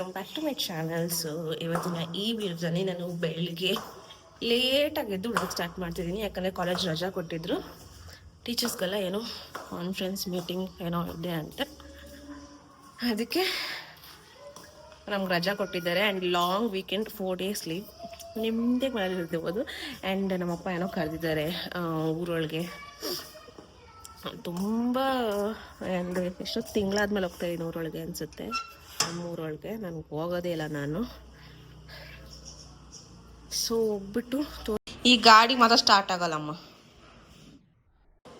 Welcome back to my channel so ಇವತ್ತಿನ ಈ ವಿಡಿಯೋದಲ್ಲಿ ನಾನು ಬೆಳಿಗ್ಗೆ ಲೇಟಾಗಿ ಎದ್ದು ಬ್ಲಾಗ್ ಸ್ಟಾರ್ಟ್ ಮಾಡ್ತಿದ್ದೀನಿ. ಯಾಕಂದರೆ ಕಾಲೇಜ್ ರಜಾ ಕೊಟ್ಟಿದ್ದರು ಟೀಚರ್ಸ್ಗೆಲ್ಲ ಏನೋ ಕಾನ್ಫರೆನ್ಸ್ ಮೀಟಿಂಗ್ ಏನೋ ಇದೆ ಅಂತ. ಅದಕ್ಕೆ ನಮ್ಗೆ ರಜಾ ಕೊಟ್ಟಿದ್ದಾರೆ. And long weekend four days leave ನಿಮ್ಮದೇ ಮನೇಲಿ ಇರ್ತಿರ್ಬೋದು ಆ್ಯಂಡ್ ನಮ್ಮಪ್ಪ ಏನೋ ಕರೆದಿದ್ದಾರೆ ಊರೊಳಗೆ. ತುಂಬ, ಅಂದರೆ ಎಷ್ಟೊತ್ತು ತಿಂಗಳಾದ್ಮೇಲೆ ಹೋಗ್ತಾ ಇದ್ದೀನಿ ಊರೊಳಗೆ ಅನಿಸುತ್ತೆ. ನಮ್ಮ ಊರೊಳಗೆ ನನಗೆ ಹೋಗೋದೇ ಇಲ್ಲ ನಾನು. ಸೊ ಹೋಗ್ಬಿಟ್ಟು ಈ ಗಾಡಿ ಮಾತ್ರ ಸ್ಟಾರ್ಟ್ ಆಗಲ್ಲಮ್ಮ.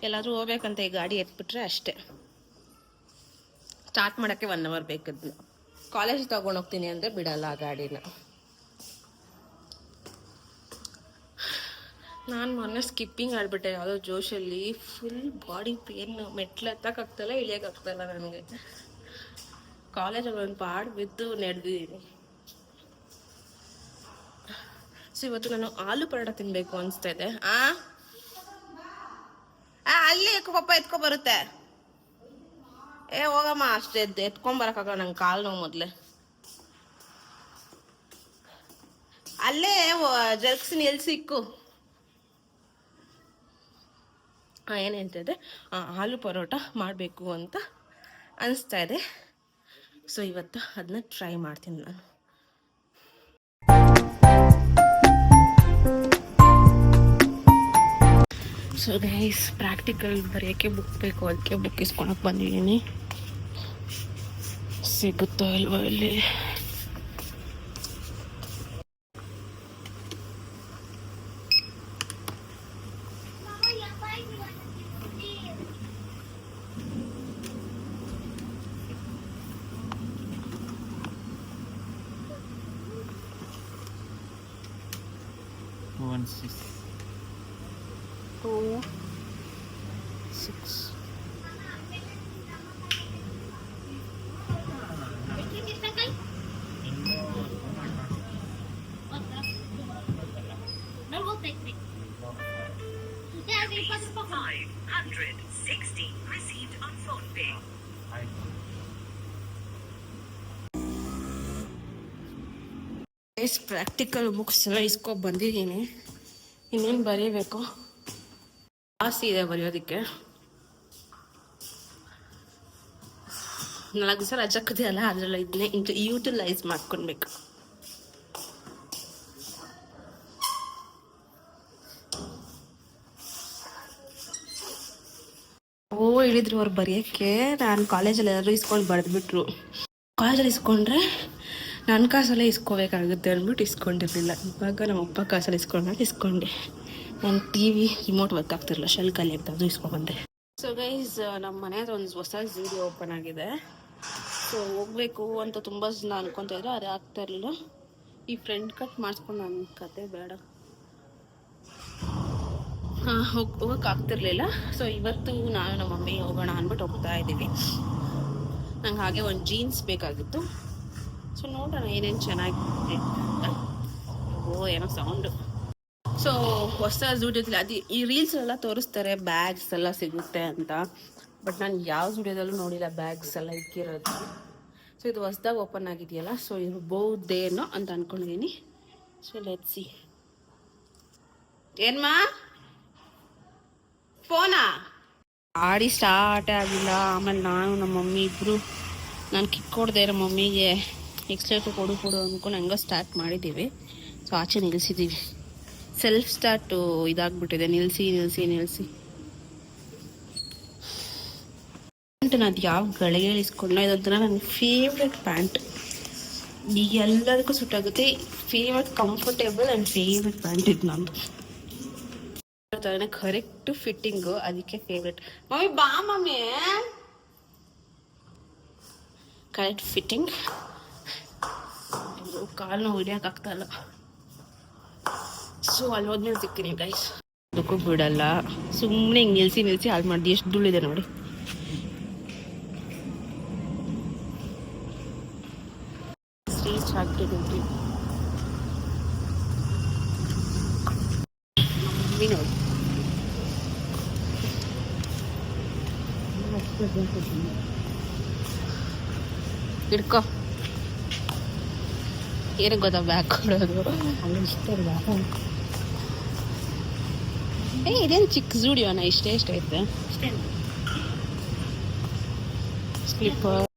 ಎಲ್ಲಾದರೂ ಹೋಗ್ಬೇಕಂತ ಈ ಗಾಡಿ ಎತ್ಬಿಟ್ರೆ ಅಷ್ಟೇ. ಸ್ಟಾರ್ಟ್ ಮಾಡೋಕ್ಕೆ ಒನ್ ಅವರ್ ಬೇಕದ್ನ ಕಾಲೇಜ್ ಹೋಗ್ತೀನಿ ಅಂದರೆ ಬಿಡಲ್ಲ ಆ ಗಾಡಿನ. ನಾನು ಮೊನ್ನೆ ಸ್ಕಿಪ್ಪಿಂಗ್ ಆಡ್ಬಿಟ್ಟೆ ಯಾವುದೋ ಜೋಶಲ್ಲಿ ಫುಲ್ ಬಾಡಿ ಪೇನ್ ಮೆಟ್ಲು ಹತ್ತಕ್ಕಾಗ್ತಲ್ಲ ಇಳಿಯೋಕ್ಕಾಗ್ತಲ್ಲ ನನಗೆ. ಕಾಲೇಜಲ್ಲಿ ಒಂದು ಪಾಡ್ ಬಿದ್ದು ನಡೆದಿದ್ದೀನಿ. ಸೊ ಇವತ್ತು ನಾನು ಆಲೂ ಪರೋಟ ತಿನ್ನಬೇಕು ಅನಿಸ್ತಾ ಇದೆ. ಆ? ಅಲ್ಲಿ ಪಪ್ಪ ಎತ್ಕೊ ಬರುತ್ತೆ. ಏ, ಹೋಗಮ್ಮ, ಅಷ್ಟೇ ಎದ್ದು ಎತ್ಕೊಂಬರಕ್ಕಾಗ ನಂಗೆ ಕಾಲು ನೋವು ಮೊದಲೇ. ಅಲ್ಲೇ ಜರ್ಕ್ಸ್ ನಿಲ್ಸಿ ಸಿಕ್ಕು? ಏನು ಹೇಳ್ತಿದ್ದೆ ಆಲೂ ಪರೋಟ ಮಾಡಬೇಕು ಅಂತ ಅನಿಸ್ತಾ ಇದೆ. ಸೊ ಇವತ್ತು ಅದನ್ನ ಟ್ರೈ ಮಾಡ್ತೀನಿ ನಾನು. ಸೊ ಗೈಸ್ ಪ್ರಾಕ್ಟಿಕಲ್ ಬರೆಯೋಕ್ಕೆ ಬುಕ್ ಬೇಕು. ಅದಕ್ಕೆ ಬುಕ್ ಇಸ್ಕೊಳಕ್ಕೆ ಬಂದಿದ್ದೀನಿ. ಸಿಗುತ್ತೋ ಇಲ್ವೋ ಇಲ್ಲಿ. Six Five hundred sixty received on phone pay. Guys practical books ಎಲ್ಲ ಇಸ್ಕೊ ಬಂದಿದ್ದೀನಿ ಇನ್ನೇನು ಬರೀಬೇಕು ಜಾಸ್ತಿ ಇದೆ ಬರೆಯೋದಕ್ಕೆ ನಾಲ್ಕು ದಿವಸ ರಜಕ್ಕದೆ ಅಲ್ಲ, ಅದರಲ್ಲಿ ಇದನ್ನೇ ಇಂಟು ಯೂಟಿಲೈಸ್ ಮಾಡ್ಕೊಳ್ಬೇಕು ಓ, ಹೇಳಿದ್ರು ಅವ್ರು ಬರೆಯೋಕ್ಕೆ. ನಾನು ಕಾಲೇಜಲ್ಲಿ ಎಲ್ಲರೂ ಇಸ್ಕೊಂಡು ಬರೆದ್ಬಿಟ್ರು. ಕಾಲೇಜಲ್ಲಿ ಇಸ್ಕೊಂಡ್ರೆ ನನ್ನ ಕಾಸಲ್ಲೇ ಇಸ್ಕೋಬೇಕಾಗುತ್ತೆ ಅಂದ್ಬಿಟ್ಟು ಇಸ್ಕೊಂಡಿರಲಿಲ್ಲ. ಇವಾಗ ನಮ್ಮ ಅಪ್ಪ ಕಾಸಲ್ಲಿ ಇಸ್ಕೊಂಡಾಗ ಇಸ್ಕೊಂಡೆ. ನಾನು ಟಿ ವಿ ರಿಮೋಟ್ ವರ್ಕ್ ಆಗ್ತಿರಲಿಲ್ಲ ಶೆಲ್ ಆಗ್ತಾ ಅದು ಇಸ್ಕೊಂಡ್ಬಂದೆ ಸೊ ಗೈಸ್ ನಮ್ಮ ಮನೆ ಒಂದು ಹೊಸ ವಿಡಿಯೋ ಓಪನ್ ಆಗಿದೆ. ಸೊ ಹೋಗ್ಬೇಕು ಅಂತ ತುಂಬ ಜನ ಅನ್ಕೊತಾ ಇದ್ರು ಅದು ಆಗ್ತಾ ಇರಲಿಲ್ಲ. ಈ ಫ್ರೆಂಡ್ ಕಟ್ ಮಾಡಿಸ್ಕೊಂಡು ನನ್ನ ಕತೆ ಬೇಡ. ಹೋಗ್ ಹೋಗಕ್ಕೆ ಆಗ್ತಿರ್ಲಿಲ್ಲ. ಸೊ ಇವತ್ತು ನಾನು ನಮ್ಮ ಮಮ್ಮಿ ಹೋಗೋಣ ಅಂದ್ಬಿಟ್ಟು ಹೋಗ್ತಾ ಇದ್ದೀವಿ. ನಂಗೆ ಹಾಗೆ ಒಂದು ಜೀನ್ಸ್ ಬೇಕಾಗಿತ್ತು. ಸೊ ನೋಡೋಣ ಏನೇನು ಚೆನ್ನಾಗಿದೆ ಓ, ಏನೋ ಸೌಂಡು ಸೊ ಹೊಸ ಜೂಡಿಯೋದಲ್ಲಿ ಅದು ಈ ರೀಲ್ಸ್ ಎಲ್ಲ ತೋರಿಸ್ತಾರೆ ಬ್ಯಾಗ್ಸ್ ಎಲ್ಲ ಸಿಗುತ್ತೆ ಅಂತ. ಬಟ್ ನಾನು ಯಾವ ಜೂಡಿಯೋದಲ್ಲೂ ನೋಡಿಲ್ಲ ಬ್ಯಾಗ್ಸ್ ಎಲ್ಲ ಇಕ್ಕಿರೋದು. ಸೊ ಇದು ಹೊಸ್ದಾಗಿ ಓಪನ್ ಆಗಿದೆಯಲ್ಲ ಸೊ ಇರ್ಬೋದೇನೋ ಅಂತ ಅನ್ಕೊಂಡಿದ್ದೀನಿ ಸೊ ಲೆಟ್ಸಿ ಏನ್ಮಾ? ಫೋನಾ ಆಡಿ ಸ್ಟಾರ್ಟ್ ಆಗಿಲ್ಲ, ಆಮೇಲೆ ನಾನು ನಮ್ಮ ಮಮ್ಮಿ ಇಬ್ಬರು ನಾನು ಕಿಕ್ ಕೊಡ್ದೆ ನಮ್ಮ ಮಮ್ಮಿಗೆ ಎಕ್ಸ್ಲೇಟರ್ ಕೊಡು ಕೊಡು ಅಂದ್ಕೊಂಡು ಹಂಗೆ ಸ್ಟಾರ್ಟ್ ಮಾಡಿದ್ದೀವಿ ಸೊ ಆಚೆ ನಿಲ್ಲಿಸಿದ್ದೀವಿ ಸೆಲ್ಫ್ ಸ್ಟಾರ್ಟು ಇದಾಗ್ಬಿಟ್ಟಿದೆ ನಿಲ್ಲಿಸಿ ನಿಲ್ಲಿಸಿ ನಿಲ್ಲಿಸಿ ಪ್ಯಾಂಟ್ ಅದು ಯಾವ ಗಳಿಗೆ ಇಸ್ಕೊಂಡ ಇದೊಂಥರ ನನ್ನ ಫೇವ್ರೆಟ್ ಪ್ಯಾಂಟ್. ಎಲ್ಲದಕ್ಕೂ ಸುಟ್ಟಾಗುತ್ತೆ favourite comfortable and favourite pant ಇದು ನಂದು. ಕರೆಕ್ಟ್ ಫಿಟ್ಟಿಂಗು ಅದಕ್ಕೆ ಫೇವ್ರೆಟ್ ಮಮ್ಮಿ ಬಾ ಮಮ್ಮಿ. ಕರೆಕ್ಟ್ ಫಿಟ್ಟಿಂಗ್ ಕಾಲು ನೋವು ಇಲ್ಲ. ಸೊ ಅಲ್ಲಿ ಹೋದ್ಮೇಲೆ ಸಿಗ್ತೀನಿ ಗೈಸ್ ಅದಕ್ಕೂ ಬಿಡಲ್ಲ. ಸುಮ್ಮನೆ ಹಿಂಗೆ ನಿಲ್ಸಿ ನಿಲ್ಸಿ ಹಾಳು ಮಾಡಿದೆ. ಎಷ್ಟು ಧೂಳಿದೆ ನೋಡಿ ರೀಚ್ ಆಗ್ತಿದ್ದೀವಿ ಮಮ್ಮಿ ನೋಡಿ ಹಿಡ್ಕೊ. ಏನಕ್ಕೆ ಗೊತ್ತಾ ಬ್ಯಾಗ್ ಕೊಡೋದು? ಏ ಇದೇನು ಚಿಕ್ಕ ಜೂಡಿಯೋನ ಇಷ್ಟೇ ಇಷ್ಟ ಐತೆ. ಸ್ಲಿಪ್ಪರ್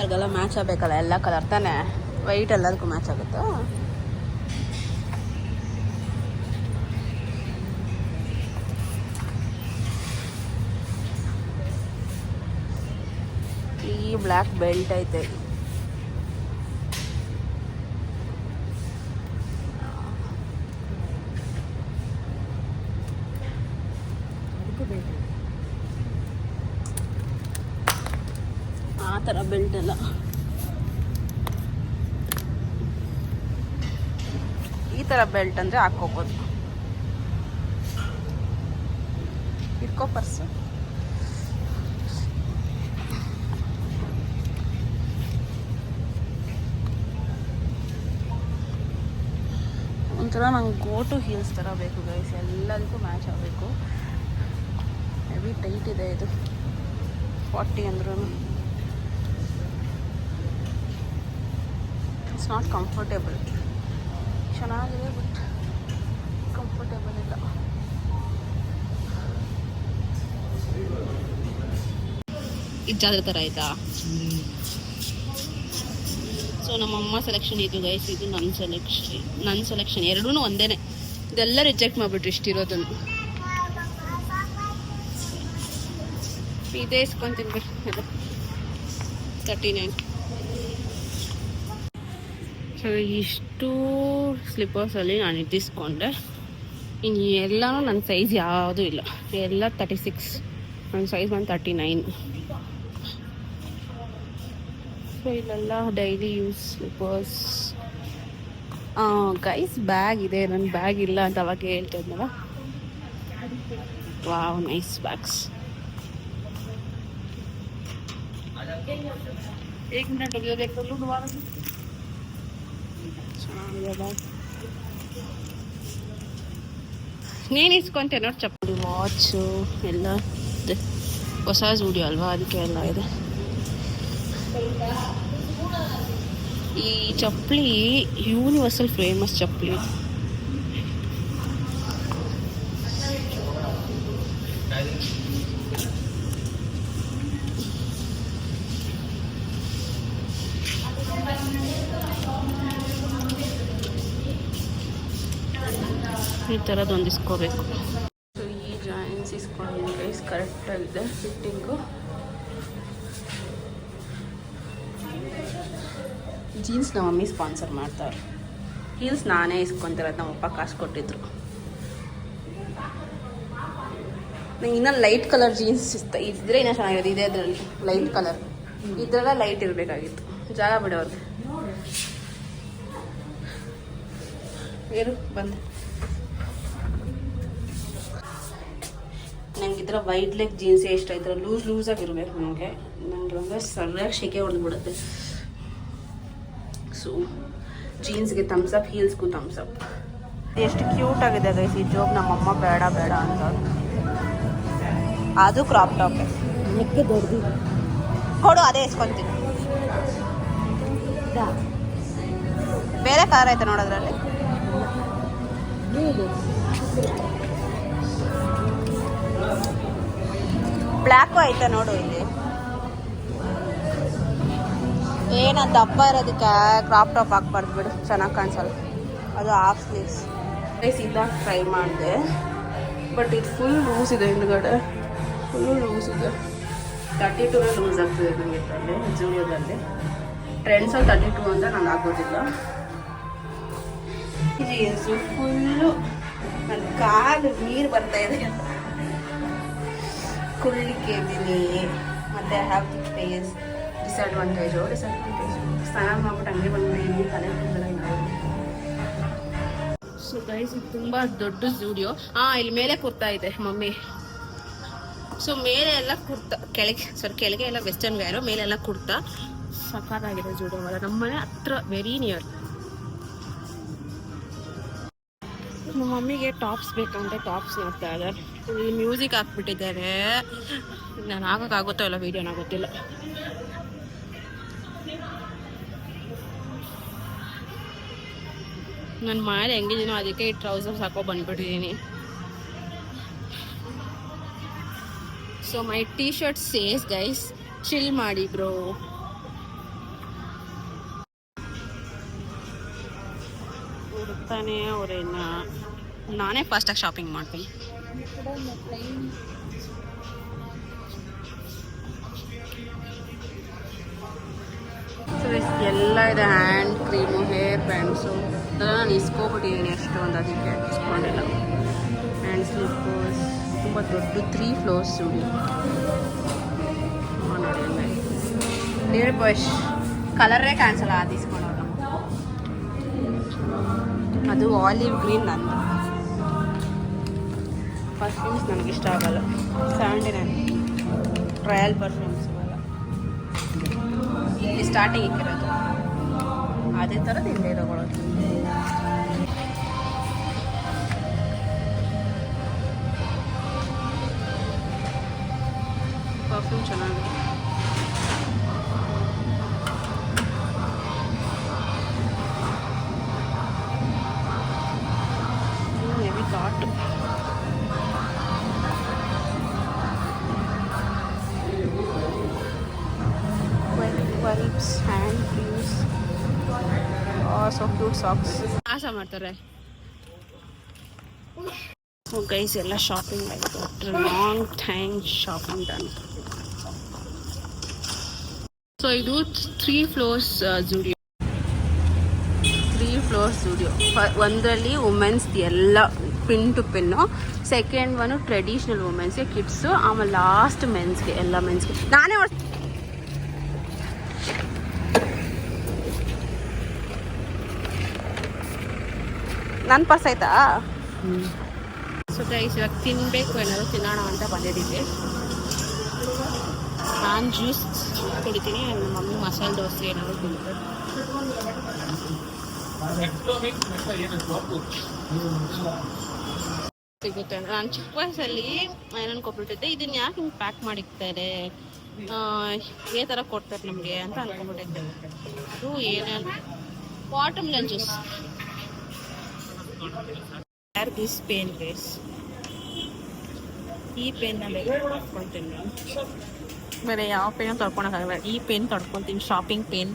ಚೂಡಿದಾರ್ಗೆಲ್ಲ ಮ್ಯಾಚ್ ಆಗಬೇಕಲ್ಲ ಎಲ್ಲ ಕಲರ್ ತಾನೆ? ವೈಟ್ ಎಲ್ಲದಕ್ಕೂ ಮ್ಯಾಚ್ ಆಗುತ್ತೋ? ಈ ಬ್ಲ್ಯಾಕ್ ಬೆಲ್ಟ್ ಐತೆ. ಬೆಲ್ಟ್ ಎಲ್ಲ. ಈ ಥರ ಬೆಲ್ಟ್ ಅಂದರೆ ಹಾಕ್ಕೋಬೋದು. ಇಟ್ಕೋ ಪರ್ಸು. ಒಂಥರ ನಂಗೆ ಗೋಟು ಹೀಲ್ಸ್ ಥರ ಬೇಕು ಗೈಸ್ ಎಲ್ಲದಕ್ಕೂ ಮ್ಯಾಚ್ ಆಗಬೇಕು. ಹೆವಿ ಟೈಟ್ ಇದೆ ಇದು. ಫಾರ್ಟಿ ಅಂದ್ರೂ ಇಟ್ಸ್ ನಾಟ್ ಕಂಫರ್ಟೇಬಲ್ ಚೆನ್ನಾಗಿದೆ ಬಟ್ ಕಂಫರ್ಟೇಬಲ್ ಇಲ್ಲ. ಇಜ್ಜಾದ್ರ ಥರ ಆಯ್ತಾ? ಸೊ ನಮ್ಮಮ್ಮ ಸೆಲೆಕ್ಷನ್ ಇದು ಗೈಸ್ ಇದು ನನ್ನ ಸೆಲೆಕ್ಷನ್ ನನ್ನ ಸೆಲೆಕ್ಷನ್ ಎರಡೂ ಒಂದೇನೆ. ಇದೆಲ್ಲ ರಿಜೆಕ್ಟ್ ಮಾಡಿಬಿಟ್ರು ಇಷ್ಟಿರೋದನ್ನು. ಇದೇ ಇಸ್ಕೊಂತೀನಿ ಬಿಡಿ. ತರ್ಟಿ ನೈನ್ ಸೊ ಇಷ್ಟು ಸ್ಲಿಪ್ಪರ್ಸಲ್ಲಿ ನಾನು ಇಟ್ಟಿಸ್ಕೊಂಡೆ ಇನ್ನು ಎಲ್ಲನೂ ನನ್ನ ಸೈಜ್ ಯಾವುದೂ ಇಲ್ಲ ಎಲ್ಲ ತರ್ಟಿ ಸಿಕ್ಸ್ ನನ್ನ ಸೈಜ್ ಬಂದು ತರ್ಟಿ ನೈನ್ ಸೊ ಇಲ್ಲೆಲ್ಲ daily use slippers guys bag ಇದೆ ನನ್ನ ಬ್ಯಾಗ್ ಇಲ್ಲ ಅಂತ ಅವಾಗ ಹೇಳ್ತಾ ಇದ್ನಲ್ಲ ವಾವ್ ನೈಸ್ ಬ್ಯಾಗ್ಸ್ एक मिनट रुक जाओ देख तो लूँ दोबारा से ಚೆನ್ನಾಗಿದೆ ಬ್ಯಾಗ್ ನೀನು ಇಸ್ಕೊಂತೆ ನೋಡಿ ಚಪ್ಪಲಿ ವಾಚು ಎಲ್ಲ ಇದೆ ಹೊಸ ಜೂಡಿಯೋ ಅಲ್ವಾ ಅದಕ್ಕೆ ಎಲ್ಲ ಇದೆ ಈ ಚಪ್ಪಲಿ ಯೂನಿವರ್ಸಲ್ ಫೇಮಸ್ ಚಪ್ಪಲಿ ಇದು. ಈ ಥರದ್ದು ಒಂದು ಇಸ್ಕೋಬೇಕು. ಸೊ ಈ ಜಾಯಿಂಟ್ಸ್ ಇಸ್ಕೊಂಡಿದ್ದೀನಿ ಗೈಸ್ ಕರೆಕ್ಟಾಗಿದೆ ಫಿಟ್ಟಿಂಗು ಜೀನ್ಸ್ ನಮ್ಮ ಮಮ್ಮಿ ಸ್ಪಾನ್ಸರ್ ಮಾಡ್ತಾರೆ. ಹೀಲ್ಸ್ ನಾನೇ ಇಸ್ಕೊತಿರೋದು ನಮ್ಮಪ್ಪ ಕಾಸು ಕೊಟ್ಟಿದ್ರು. ನಂಗೆ ಇನ್ನೂ ಲೈಟ್ ಕಲರ್ ಜೀನ್ಸ್ ಇಷ್ಟ. ಇದ್ರೆ ಇನ್ನೂ ಚೆನ್ನಾಗಿರೋದು. ಇದೆ ಅದರಲ್ಲಿ ಲೈಟ್ ಕಲರ್ ಇದರಲ್ಲ ಲೈಟ್ ಇರಬೇಕಾಗಿತ್ತು. ಜಾಗ ಬಿಡೋರ್ಗೆ ಏನು ಬಂದೆ. ನಂಗೆ ಇದರ ವೈಡ್ ಲೆಗ್ ಜೀನ್ಸ್ ಇಷ್ಟ ಇದ್ರೆ ಲೂಸ್ ಲೂಸಾಗಿ ಇರಬೇಕು ನನಗೆ ನನಗೆ ಅಂದರೆ ಸರಿಯಾಗಿ ಶೆಕೆ ಹೊಡೆದ್ಬಿಡುತ್ತೆ. ಸೊ ಜೀನ್ಸ್ಗೆ ಥಮ್ಸ್ ಅಪ್ ಹೀಲ್ಸ್ಗೂ ಥಮ್ಸ್ ಅಪ್ ಎಷ್ಟು ಕ್ಯೂಟ್ ಆಗಿದೆ ಗೈಸ್ ಈ ಜೋಬ್ ನಮ್ಮಮ್ಮ ಬೇಡ ಬೇಡ ಅಂತ. ಅದು ಕ್ರಾಪ್ ಟಾಪ್ ದೊಡ್ಡದಿದೆ ಕೊಡು ಅದೇ ಇಸ್ಕೊಂತೀನಿ. ಬೇರೆ ಕಾರ್ ಐತೆ ನೋಡೋದ್ರಲ್ಲಿ ಬ್ಲ್ಯಾಕು ಐತೆ ನೋಡು ಇಲ್ಲಿ. ಏನಂತ ದಪ್ಪ ಇರೋದಕ್ಕೆ ಕ್ರಾಪ್ ಟಾಪ್ ಹಾಕ್ಬಾರ್ದು ಬಿಡು, ಚೆನ್ನಾಗಿ ಕಾಣಿಸಲ್ಲ. ಅದು ಹಾಫ್ ಸ್ಲೀವ್ಸ್ ಇದಾಗ ಟ್ರೈ ಮಾಡಿದೆ. ಬಟ್ ಇದು ಫುಲ್ ಲೂಸ್ ಇದೆ ಹಿಂದ್ಗಡೆ. ಫುಲ್ಲು ಲೂಸ್ ಇದೆ. ತರ್ಟಿ ಟೂ ಲೂಸ್ ಆಗ್ತಿದೆ ನನಗೆ ಇದರಲ್ಲಿ ಜೂಡಿಯೋದಲ್ಲಿ ಟ್ರೆಂಡ್ಸಲ್ಲಿ ತರ್ಟಿ ಟೂ ಅಂತ ನಾನು ಆಗೋದಿಲ್ಲ ಜೀನ್ಸು ಫುಲ್ಲು ನನ್ನ ಕಾಲು ನೀರು ಬರ್ತಾ ಇದೆ ಕುಳ್ಳಿಕ್ಕೆ ಇದ್ದೀನಿ ಮತ್ತು have the face disadvantage disadvantage ಸ್ನಾನ ಮಾಡ್ಬಿಟ್ಟು ಹಂಗೆ ಬಂದು ತಲೆ ಸೊ ಗೈಸ್ ಇದು ತುಂಬ ದೊಡ್ಡ ಸ್ಟುಡಿಯೋ ಹಾಂ ಇಲ್ಲಿ ಮೇಲೆ ಕುರ್ತಾ ಇದೆ, ಮಮ್ಮಿ. ಸೊ ಮೇಲೆ ಎಲ್ಲ ಕುರ್ತಾ, ಕೆಳಗೆ ಸರ್ ಕೆಳಗೆ ಎಲ್ಲ ವೆಸ್ಟರ್ನ್ ವೇರು ಮೇಲೆಲ್ಲ ಕುರ್ತಾ. ಸಖತ್ತಾಗಿದೆ ಜೂಡಿಯೋ ನಮ್ಮ ನಮ್ಮನೆ ಹತ್ರ ವೆರಿ ನಿಯರ್ ಮಮ್ಮಿಗೆ ಟಾಪ್ಸ್ ಬೇಕಂತ ಟಾಪ್ಸ್ ನೋಡ್ತಾ ಇದ್ದಾರೆ. ಇಲ್ಲಿ ಮ್ಯೂಸಿಕ್ ಹಾಕ್ಬಿಟ್ಟಿದ್ದಾರೆ ನಾನು ಹಾಕೋಕ್ಕಾಗುತ್ತೋ ಇಲ್ಲ ವೀಡಿಯೋನ ಗೊತ್ತಿಲ್ಲ. ನಾನು ಮಾಡಿ ಹೆಂಗಿದ್ದೀನೋ ಅದಕ್ಕೆ ಈ ಟ್ರೌಸರ್ಸ್ ಹಾಕೋ ಬಂದ್ಬಿಟ್ಟಿದ್ದೀನಿ. So my T shirt says guys chill ಮಾಡಿ ಬ್ರೋ ಹುಡುಕ್ತಾನೆ ಅವರೇನ. ನಾನೇ ಫಸ್ಟಾಗಿ ಶಾಪಿಂಗ್ ಮಾಡ್ತೀನಿ. ಸೊ ಎಲ್ಲ ಇದೆ ಹ್ಯಾಂಡ್ ಕ್ರೀಮು ಹೇರ್ ಬ್ಯಾಂಡ್ಸು ಅದೆಲ್ಲ ನಾನು ಇಸ್ಕೊಬಿಟ್ಟಿದ್ದೀನಿ ಒಂದು ಅದಕ್ಕೆ. ಇಸ್ಕೊಂಡಿಲ್ಲ. ಹ್ಯಾಂಡ್ ಸ್ಲಿಪ್ಪರ್ಸ್ ತುಂಬ ದೊಡ್ಡ ತ್ರೀ ಫ್ಲೋರ್ಸ್ ನೋಡಿ ನೇರ್ ಬಶ್ ಕಲರೇ ಕಾಣಿಸಲ್ಲ ಅದು ಇಸ್ಕೊಂಡವ್ರು ಅದು ಆಲಿವ್ ಗ್ರೀನ್ ನಂದು. ಪರ್ಫ್ಯೂಮ್ಸ್ ನನಗೆ ಇಷ್ಟ ಆಗಲ್ಲ. ಸೆವೆಂಟಿ ನೈನ್ ಟ್ರಯಲ್ ಪರ್ಫ್ಯೂಮ್ಸ್ ಇವೆಲ್ಲ ಇಲ್ಲಿ ಸ್ಟಾರ್ಟಿಂಗ್ ಇಕ್ಕಿರೋದು. ಅದೇ ಥರದ್ದು ಇಲ್ಲೇ ತಗೊಳ್ಳೋದು ಪರ್ಫ್ಯೂಮ್ ಚೆನ್ನಾಗಿದೆ. ಮಾಡ್ತಾರೆ. ಗೈಸ್ ಎಲ್ಲ ಶಾಪಿಂಗ್ ಆಯಿತು. Long time shopping done so ಇದು three floors Zudio three floors Zudio ಒಂದರಲ್ಲಿ ವುಮೆನ್ಸ್ ಎಲ್ಲ pin to pin second one traditional ವುಮೆನ್ಸ್ಗೆ kids ಆಮೇಲೆ ಲಾಸ್ಟ್ ಮೆನ್ಸ್ಗೆ ಎಲ್ಲ ಮೆನ್ಸ್ಗೆ ನಾನೇ ನನ್ನ ಪರ್ಸ್ ಆಯ್ತಾ? ಸೊ ಗೈಸ್ ಇವಾಗ ತಿನ್ನಬೇಕು ಏನಾದ್ರು ತಿನ್ನೋಣ ಅಂತ ಬಂದಿದ್ದೀವಿ. ನಾನು ಜ್ಯೂಸ್ ಕುಡಿತೀನಿ, ನಮ್ಮ ಮಮ್ಮಿ ಮಸಾಲೆ ದೋಸೆ ಏನಾದ್ರು ತಿಂತಾರೆ ಸಿಗುತ್ತೆ. ನಾನು ಚಿಕ್ಕ ವಯಸ್ಸಲ್ಲಿ ಏನನ್ ಕೊಟ್ಬಿಟ್ಟಿದ್ದೆ ಇದನ್ನ ಯಾಕೆ ಹಿಂಗೆ ಪ್ಯಾಕ್ ಮಾಡಿರ್ತಾರೆ ಈ ಥರ ಕೊಡ್ತಾರೆ ನಮಗೆ ಅಂತ ಅನ್ಕೊಂಡ್ಬಿಟ್ಟಿದ್ದೆ. ಅದು ಏನೇನು ವಾಟರ್ ಮಿಲನ್ ಜ್ಯೂಸ್ ಯಾರು ದಿಸ್ ಪೇನ್ ಬೇಸ್ ಈ ಪೇನ್ನ ಬೇಕು ತೊಡ್ಕೊತೀನಿ ನಾನು. ಬೇರೆ ಯಾವ ಪೇನ್ ತೊಡ್ಕೊಳಕ್ಕಾಗಲ್ಲ ಈ ಪೇನ್ ತೊಡ್ಕೊತೀನಿ ಶಾಪಿಂಗ್ ಪೇನ್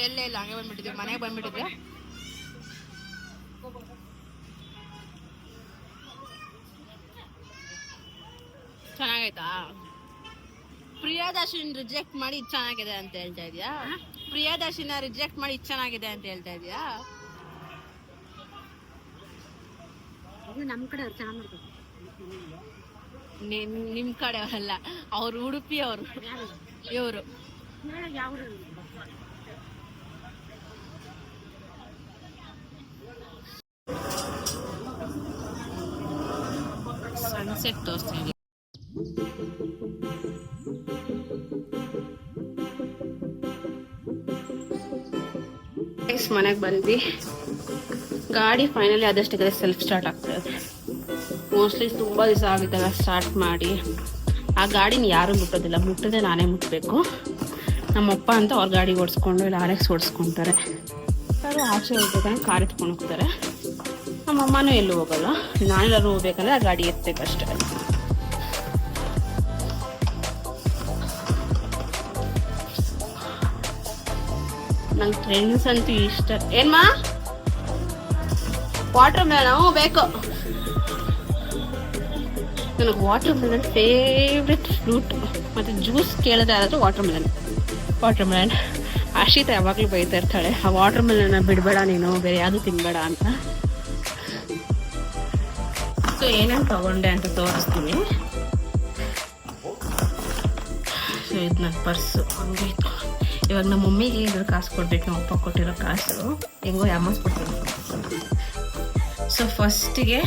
ಎಲ್ಲೇ ಇಲ್ಲ ಹಂಗೆ ಬಂದ್ಬಿಟ್ಟಿದ್ವಿ. ಮನೆಗೆ ಬಂದ್ಬಿಟ್ಟಿದ್ವಿ. ಚೆನ್ನಾಗೈತಾ? ಪ್ರಿಯಾದಾಶಿನ ರಿಜೆಕ್ಟ್ ಮಾಡಿ ಇದು ಚೆನ್ನಾಗಿದೆ ಅಂತ ಹೇಳ್ತಾ ಇದೀಯಾ? ಪ್ರಿಯಾದಾಶಿನ ರಿಜೆಕ್ಟ್ ಮಾಡಿ ಇದು ಚೆನ್ನಾಗಿದೆ ಅಂತ ಹೇಳ್ತಾ ಇದೀಯಾ? ನಮ್ಮ ಕಡೆ ಅವ್ರು ಚೆನ್ನಾಗಿ ಮಾಡ್ತಾರೆ. ಕಡೆ ಅವರಲ್ಲ ಅವ್ರು ಉಡುಪಿ ಅವರು ಇವರು ಯಾವ ತೋರಿಸ್ತೀನಿ ಮನೆಗೆ ಬಂದ್ವಿ ಗಾಡಿ ಫೈನಲಿ ಆದಷ್ಟು ಸೆಲ್ಫ್ ಸ್ಟಾರ್ಟ್ ಆಗ್ತದೆ ಮೋಸ್ಟ್ಲಿ ತುಂಬ ದಿವಸ ಆಗಿದ್ದಾಗ ಸ್ಟಾರ್ಟ್ ಮಾಡಿ. ಆ ಗಾಡಿನ ಯಾರೂ ಮುಟ್ಟೋದಿಲ್ಲ ಮುಟ್ಟದೆ ನಾನೇ ಮುಟ್ಟಬೇಕು ನಮ್ಮಪ್ಪ ಅಂತ ಅವ್ರ ಗಾಡಿ ಓಡಿಸ್ಕೊಂಡು ಇಲ್ಲ, ಆರ್ ಎಕ್ಸ್ ಓಡಿಸ್ಕೊತಾರೆ. ಆಚೆ ಹೋಗ್ಬೇಕಂದ್ರೆ ಕಾರ್ ಎತ್ಕೊಂಡು ಹೋಗ್ತಾರೆ. ನಮ್ಮಮ್ಮನೂ ಎಲ್ಲೂ ಹೋಗಲ್ಲ ನಾನೆಲ್ಲಾದ್ರೂ ಹೋಗ್ಬೇಕಂದ್ರೆ ಆ ಗಾಡಿ ಎತ್ತಬೇಕಷ್ಟೇ ನಂಗೆ ಫ್ರೆಂಡ್ಸ್ ಅಂತೂ ಇಷ್ಟ. ಏನ್ಮಾ? ವಾಟರ್ ಮೆಲನ್ ಬೇಕು. ನನಗೆ ವಾಟರ್ ಮೆಲನ್ ಫೇವ್ರೆಟ್ ಫ್ರೂಟ್ ಮತ್ತು ಜ್ಯೂಸ್ ಕೇಳಿದ್ರೆ ಯಾರಾದರೂ watermelon watermelon Ashita ಯಾವಾಗಲೂ ಬೈತಾ ಇರ್ತಾಳೆ. ಆ ವಾಟರ್ ಮೆಲನ್ನ ಬಿಡಬೇಡ ನೀನು, ಬೇರೆ ಯಾವುದು ತಿನ್ನಬೇಡ ಅಂತ. ಏನೇನು ತಗೊಂಡೆ ಅಂತ ತೋರಿಸ್ತೀನಿ. ಸೊ ಇದು ನನ್ನ ಪರ್ಸು ಹಂಗೆ ಇವಾಗ ನಮ್ಮ ಮಮ್ಮಿಗೆ ಇದ್ರ ಕಾಸು ಕೊಡ್ಬೇಕು, ನಮ್ಮ ಅಪ್ಪ ಕೊಟ್ಟಿರೋ ಕಾಸು. ಹೆಂಗೋ ಯಾಮಸ್ಬಿಡ್ತೀನಿ ಸೊ ಫಸ್ಟಿಗೆ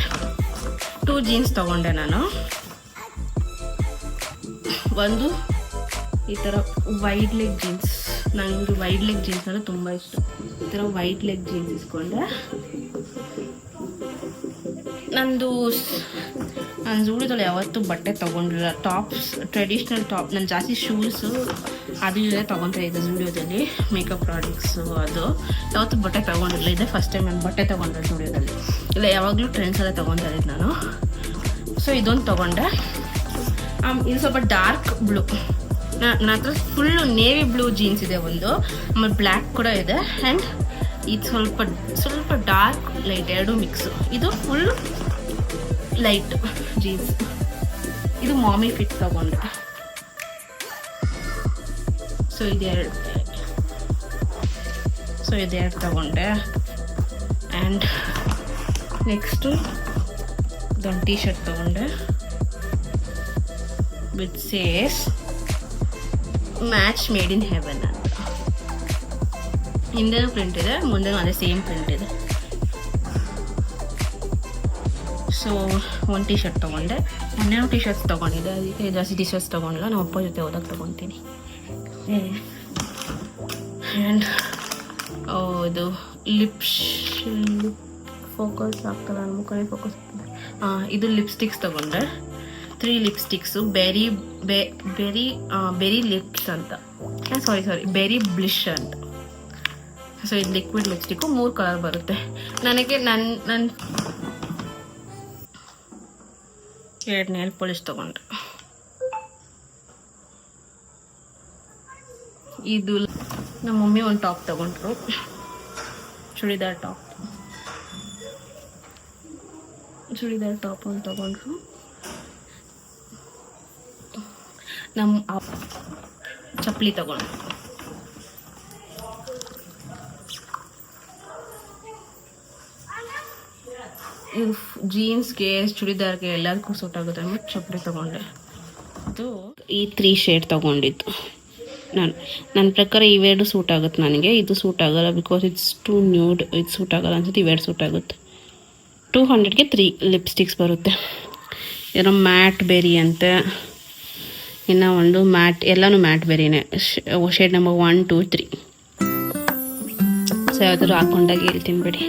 ಟೂ ಜೀನ್ಸ್ ತಗೊಂಡೆ ನಾನು. ಒಂದು ಈ ಥರ ವೈಡ್ ಲೆಗ್ ಜೀನ್ಸ್ ನನಗೆ ವೈಡ್ ಲೆಗ್ ಜೀನ್ಸ್ ಅಂದರೆ ತುಂಬ ಇಷ್ಟ. ಈ ಥರ ವೈಡ್ ಲೆಗ್ ಜೀನ್ಸ್ ಇಸ್ಕೊಂಡೆ. ನಂದು ನಾನು ಜೂಡಿದಲ್ಲಿ ಯಾವತ್ತೂ ಬಟ್ಟೆ ತೊಗೊಂಡಿಲ್ಲ. ಟಾಪ್ಸ್ ಟ್ರೆಡಿಷ್ನಲ್ ಟಾಪ್, ನಾನು ಜಾಸ್ತಿ ಶೂಸು ಅದು ಇದೆ ತೊಗೊತಾ ಇದ್ದೆ ಜೂಡಿಯೋದಲ್ಲಿ ಮೇಕಪ್ ಪ್ರಾಡಕ್ಟ್ಸು ಅದು. ಯಾವತ್ತೂ ಬಟ್ಟೆ ತೊಗೊಂಡಿಲ್ಲ ಇದೆ ಫಸ್ಟ್ ಟೈಮ್ ನಾನು ಬಟ್ಟೆ ತೊಗೊಂಡೆ ಜೂಡಿಯೋದಲ್ಲಿ ಇಲ್ಲ, ಯಾವಾಗಲೂ ಟ್ರೆಂಡ್ಸೆಲ್ಲ ತೊಗೊತಾ ಇದ್ದೆ ನಾನು. ಸೊ ಇದೊಂದು ತೊಗೊಂಡೆ. ಇದು ಸ್ವಲ್ಪ ಡಾರ್ಕ್ ಬ್ಲೂ ನನ್ನ ಹತ್ರ ಫುಲ್ಲು ನೇವಿ ಬ್ಲೂ ಜೀನ್ಸ್ ಇದೆ ಒಂದು. ಆಮೇಲೆ ಬ್ಲ್ಯಾಕ್ ಕೂಡ ಇದೆ. ಆ್ಯಂಡ್ ಇದು ಸ್ವಲ್ಪ ಸ್ವಲ್ಪ ಡಾರ್ಕ್ ಲೈಟ್ ಎರಡು ಮಿಕ್ಸು ಇದು ಫುಲ್ ಲೈಟ್ ಜೀನ್ಸ್. ಇದು ಮಾಮಿ ಫಿಟ್ ತಗೊಂಡೆ. ಸೊ ಇದೆರಡು. ಸೊ ಇದೆರಡು ತಗೊಂಡೆ. ಆ್ಯಂಡ್ ನೆಕ್ಸ್ಟು ಇದೊಂದು ಟೀ ಶರ್ಟ್ ತಗೊಂಡೆ. With says. Match made in heaven ಅಂತ. ಹಿಂದೆನೂ ಪ್ರಿಂಟ್ ಇದೆ, ಮುಂದೆನೂ ಅದೇ ಸೇಮ್ ಪ್ರಿಂಟ್ ಇದೆ. ಸೊ ಒಂದು ಟಿ ಶರ್ಟ್ ತೊಗೊಂಡೆ. ಹನ್ನೆರಡು ಟಿ ಶರ್ಟ್ಸ್ ತೊಗೊಂಡಿದ್ದೆ. ಅದಕ್ಕೆ ಜಾಸ್ತಿ ಟಿ ಶರ್ಟ್ಸ್ ತೊಗೊಂಡಿಲ್ಲ. ನಮ್ಮ ಅಪ್ಪ ಜೊತೆ ಹೋದಾಗ ತೊಗೊತೀನಿ. ಆ್ಯಂಡ್ ಇದು ಲಿಪ್ಸ್, ಲಿಪ್ ಫೋಕಸ್ ಆಗ್ತದೆ ನನ್ನ ಮುಖನೇ ಫೋಕಸ್ ಹಾಂ ಇದು ಲಿಪ್ಸ್ಟಿಕ್ಸ್ ತೊಗೊಂಡೆ. Three lipsticks. ಬೆರಿ ಬೆ ಬೆರಿ ಬೆರಿ ಲಿಪ್ಸ್ ಅಂತ. ಸಾರಿ ಸಾರಿ ಬೆರಿ ಬ್ಲಿಷ್ ಅಂತ. ಸೊ ಇದು ಲಿಕ್ವಿಡ್ ಲಿಪ್ಸ್ಟಿಕ್ಕು ಮೂರು ಕಲರ್ ಬರುತ್ತೆ. ನನಗೆ ನನ್ನ ನನ್ನ ಎರಡು ನೇಲ್ ಪಾಲಿಶ್ ತೊಗೊಂಡ್ರೆ. ಇದು ನಮ್ಮ ಮಮ್ಮಿ ಒಂದು ಟಾಪ್ ತಗೊಂಡ್ರು. ಚೂಡಿದಾರ್ ಟಾಪ್. ಚೂಡಿದಾರ್ ಟಾಪ್ ಒಂದು ತಗೊಂಡ್ರು. ನಮ್ಮ ಚಪ್ಪಲಿ ತಗೊಂಡ್ರು. ಇದು ಜೀನ್ಸ್ಗೆ, ಚೂಡಿದಾರ್ಗೆ ಎಲ್ಲದಕ್ಕೂ ಸೂಟ್ ಆಗುತ್ತೆ ಅಂದ್ಬಿಟ್ಟು ಚಪ್ಪಲಿ ತೊಗೊಂಡೆ. ಅದು ಈ ತ್ರೀ ಶೇಡ್ ತೊಗೊಂಡಿದ್ದು. ನಾನು ನನ್ನ ಪ್ರಕಾರ ಇವೆರಡು ಸೂಟ್ ಆಗುತ್ತೆ ನನಗೆ. ಇದು ಸೂಟ್ ಆಗೋಲ್ಲ ಬಿಕಾಸ್ ಇಟ್ಸ್ ಟು ನ್ಯೂಡ್ ಇದು ಸೂಟ್ ಆಗೋಲ್ಲ ಅನ್ಸುತ್ತೆ, ಇವೆರಡು ಸೂಟ್ ಆಗುತ್ತೆ. ಟೂ ಹಂಡ್ರೆಡ್ಗೆ ತ್ರೀ ಲಿಪ್ಸ್ಟಿಕ್ಸ್ ಬರುತ್ತೆ. ಏನೋ ಮ್ಯಾಟ್ ಬೆರಿ ಅಂತೆ. ಇನ್ನು ಒಂದು ಮ್ಯಾಟ್, ಎಲ್ಲನೂ matte ಬೆರಿನೇ. Shade number one two three so ಯಾವ್ದಾದ್ರು ಹಾಕೊಂಡಾಗ ಹೇಳ್ತೀನಿ ಬಿಡಿ.